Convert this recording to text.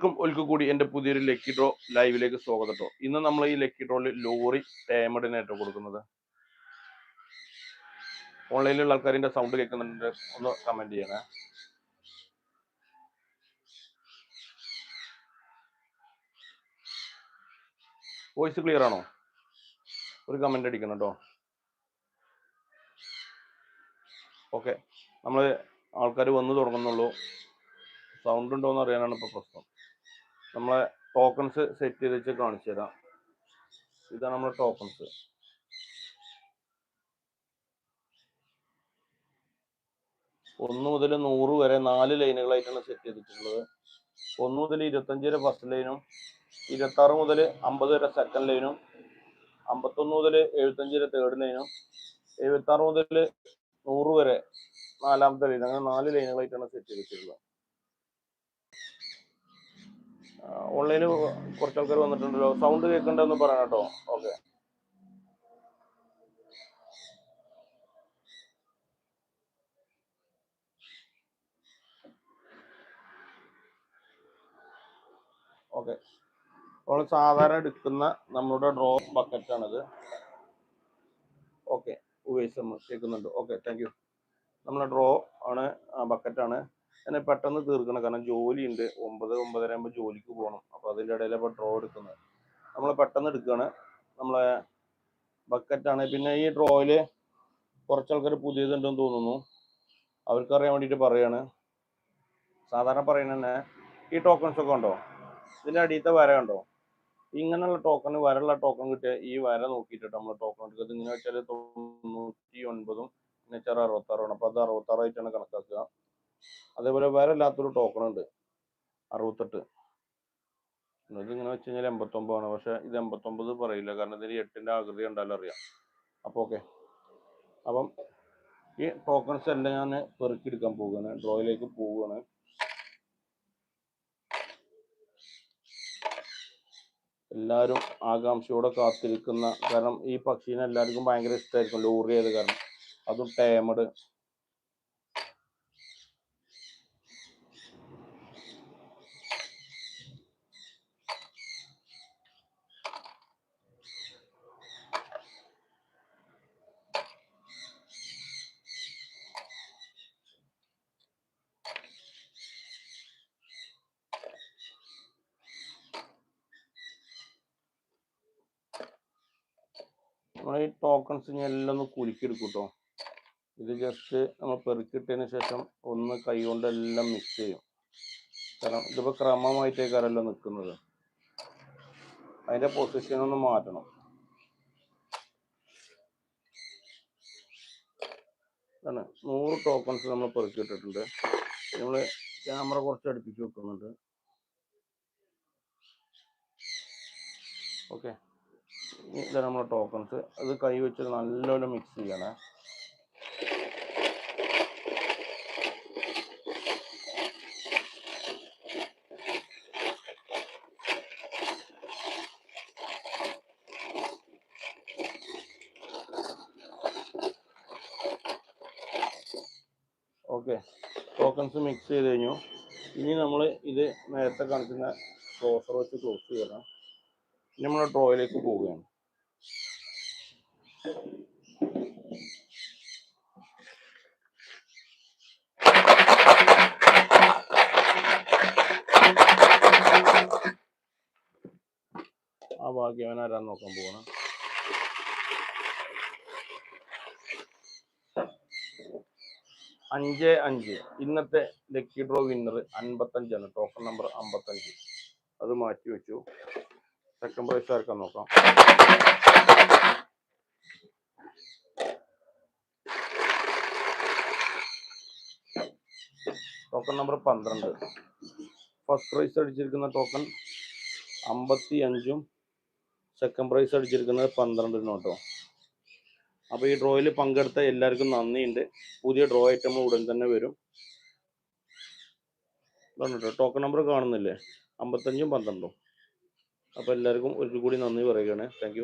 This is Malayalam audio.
എല്ലാവർക്കും ഒരിക്കൽ കൂടി എന്റെ പുതിയൊരു ലക്കി ഡ്രോ ലൈവിലേക്ക് സ്വാഗതം കേട്ടോ ഇന്ന് നമ്മൾ ഈ ലക്കി ഡ്രോയിൽ ലോറി ടേമഡിനായിട്ടോ കൊടുക്കുന്നത്. ഓൺലൈനിലുള്ള ആൾക്കാരിന്റെ സൗണ്ട് കേൾക്കുന്നുണ്ട്. ഒന്ന് കമന്റ് ചെയ്യണേ. വോയിസ് ക്ലിയർ ആണോ? ഒരു കമന്റ് അടിക്കണം കേട്ടോ ഓക്കെ നമ്മൾ ആൾക്കാർ വന്നു തുടങ്ങുന്നുള്ളൂ. സൗണ്ട് ഉണ്ടോ എന്ന് അറിയാനാണ് ഇപ്പോൾ പ്രശ്നം. നമ്മളെ ടോക്കൺസ് സെറ്റ് ചെയ്ത് വെച്ച് കാണിച്ചു തരാം. ഇതാണ് നമ്മുടെ ടോക്കൺസ് ഒന്ന് മുതൽ നൂറ് വരെ നാല് ലൈനുകളായിട്ടാണ് സെറ്റ് ചെയ്തിട്ടുള്ളത്. ഒന്ന് മുതൽ ഇരുപത്തഞ്ച് വരെ ഫസ്റ്റ് ലൈനും ഇരുപത്തി ആറ് മുതൽ അമ്പത് വരെ സെക്കൻഡ് ലൈനും അമ്പത്തൊന്ന് മുതൽ എഴുപത്തഞ്ച് വരെ തേർഡ് ലൈനും എഴുപത്തി ആറ് മുതൽ നൂറ് വരെ നാലാമത്തെ ലൈൻ അങ്ങനെ നാല് ലൈനുകളായിട്ടാണ് സെറ്റ് ചെയ്തിട്ടുള്ളത്. ഓൺലൈനിൽ കുറച്ച് ആൾക്കാർ വന്നിട്ടുണ്ടല്ലോ. സൗണ്ട് കേൾക്കണ്ടെന്ന് പറയണം കേട്ടോ. ഓക്കെ. ഓക്കെ. നമ്മൾ സാധാരണ എടുക്കുന്ന നമ്മുടെ ഡ്രോ ബക്കറ്റാണിത്. ഓക്കെ. ഉപയോഗിച്ച് കേൾക്കുന്നുണ്ട്. Okay thank you. നമ്മളെ ഡ്രോ ആണ് ബക്കറ്റാണ്. എന്നെ പെട്ടെന്ന് തീർക്കണം. കാരണം ജോലി ഉണ്ട് ഒമ്പത് ഒമ്പതര ആകുമ്പോൾ ജോലിക്ക് പോകണം അപ്പോൾ അതിന്റെ ഇടയിൽ ഇപ്പോൾ ഡ്രോ എടുക്കുന്നത്. നമ്മൾ പെട്ടെന്ന് എടുക്കുകയാണ് നമ്മളെ ബക്കറ്റാണ് പിന്നെ ഈ ഡ്രോയിൽ കുറച്ച് ആൾക്കാർ പുതിയതുണ്ടെന്ന് തോന്നുന്നു. അവർക്കറിയാൻ വേണ്ടിയിട്ട് പറയാണ്. സാധാരണ പറയുന്ന തന്നെ ഈ ടോക്കൺസ് ഒക്കെ ഉണ്ടോ ഇതിന്റെ അടിയത്തെ വര ഉണ്ടോ ഇങ്ങനെയുള്ള ടോക്കൺ വരയുള്ള ടോക്കൺ കിട്ടിയ ഈ വര നോക്കിയിട്ട് നമ്മൾ ടോക്കൺ എടുക്കുന്നത് ഇങ്ങനെ വെച്ചാൽ തൊണ്ണൂറ്റി ഒൻപതും പിന്നെ വെച്ചാൽ അറുപത്താറാണ് അപ്പോൾ അത് അറുപത്താറായിട്ടാണ് കണക്കാക്കുക. അതേപോലെ വേറെ അല്ലാത്തൊരു ടോക്കൺ ഉണ്ട്. അറുപത്തെട്ട്. ഇതിങ്ങനെ വെച്ച് കഴിഞ്ഞാൽ എൺപത്തൊമ്പതാണ് പക്ഷെ ഇത് എൺപത്തൊമ്പത് പറയില്ല. കാരണം ഇതിന് എട്ടിന്റെ ആകൃതി കണ്ടാലും അറിയാം. അപ്പോൾ ഓക്കെ. അപ്പം ഈ ടോക്കൺസ് എല്ലാം ഞാൻ പെറുക്കിയെടുക്കാൻ പോവുകയാണ്. ഡ്രോയിലേക്ക് പോവുകയാണ്. എല്ലാവരും ആകാംക്ഷയോടെ കാത്തിരിക്കുന്ന കാരണം ഈ പക്ഷീനെ എല്ലാവർക്കും ഭയങ്കര ഇഷ്ടമായിരിക്കും. ലോറിയത് കാരണം. അതും ടേമഡ് നമ്മൾ ഈ ടോക്കൺസ് ഇനി എല്ലാം ഒന്ന് കുലുക്കിയെടുക്കും കേട്ടോ ഇത് ജസ്റ്റ് നമ്മൾ പെറുക്കിയിട്ടതിന് ശേഷം ഒന്ന് കൈകൊണ്ട് എല്ലാം മിക്സ് ചെയ്യും. കാരണം ഇതിപ്പോൾ ക്രമമായിട്ടേക്കാരല്ലോ നിൽക്കുന്നത് അതിന്റെ പൊസിഷൻ ഒന്ന് മാറ്റണം. ആണ് നൂറ് ടോക്കൺസ് നമ്മൾ പെറുക്കിയിട്ടിട്ടുണ്ട്. നമ്മൾ ക്യാമറ കുറച്ച് അടുപ്പിച്ച് വെക്കുന്നുണ്ട്. ഓക്കെ ഇതാണ് നമ്മുടെ ടോക്കൺസ് അത് കൈ വെച്ച് നല്ലോണം മിക്സ് ചെയ്യണേ. ഓക്കെ ടോക്കൺസ് മിക്സ് ചെയ്ത് കഴിഞ്ഞു. ഇനി നമ്മൾ ഇത് നേരത്തെ കാണിക്കുന്ന ക്ലോസർ വെച്ച് ക്ലോസ് ചെയ്യണം. നമ്മൾ ഡ്രോയിലേക്ക് പോവുകയാണ്. ആ ഭാഗ്യവൻ ആരാ നോക്കാൻ പോകണം അഞ്ച് അഞ്ച്. ഇന്നത്തെ ലക്കി ഡ്രോ വിന്നർ അൻപത്തഞ്ചാണ്. ടോക്കൺ നമ്പർ അമ്പത്തഞ്ച് അത് മാറ്റി വെച്ചു സെക്കൻഡ് പ്രൈസ് ആർക്കാൻ നോക്കാം? ടോക്കൺ നമ്പർ പന്ത്രണ്ട്. ഫസ്റ്റ് പ്രൈസ് അടിച്ചിരിക്കുന്ന ടോക്കൺ അമ്പത്തി അഞ്ചും സെക്കൻഡ് പ്രൈസ് അടിച്ചിരിക്കുന്നത് പന്ത്രണ്ടിനും കേട്ടോ. അപ്പോൾ ഈ ഡ്രോയിൽ പങ്കെടുത്ത എല്ലാവർക്കും നന്ദിയുണ്ട്. പുതിയ ഡ്രോ ഐറ്റം ഉടൻ തന്നെ വരും. കേട്ടോ ടോക്കൺ നമ്പർ കാണുന്നില്ലേ? അമ്പത്തഞ്ചും പന്ത്രണ്ടും. അപ്പോൾ എല്ലാവർക്കും ഒരിക്കൽ കൂടി നന്ദി പറയുകയാണ്. താങ്ക്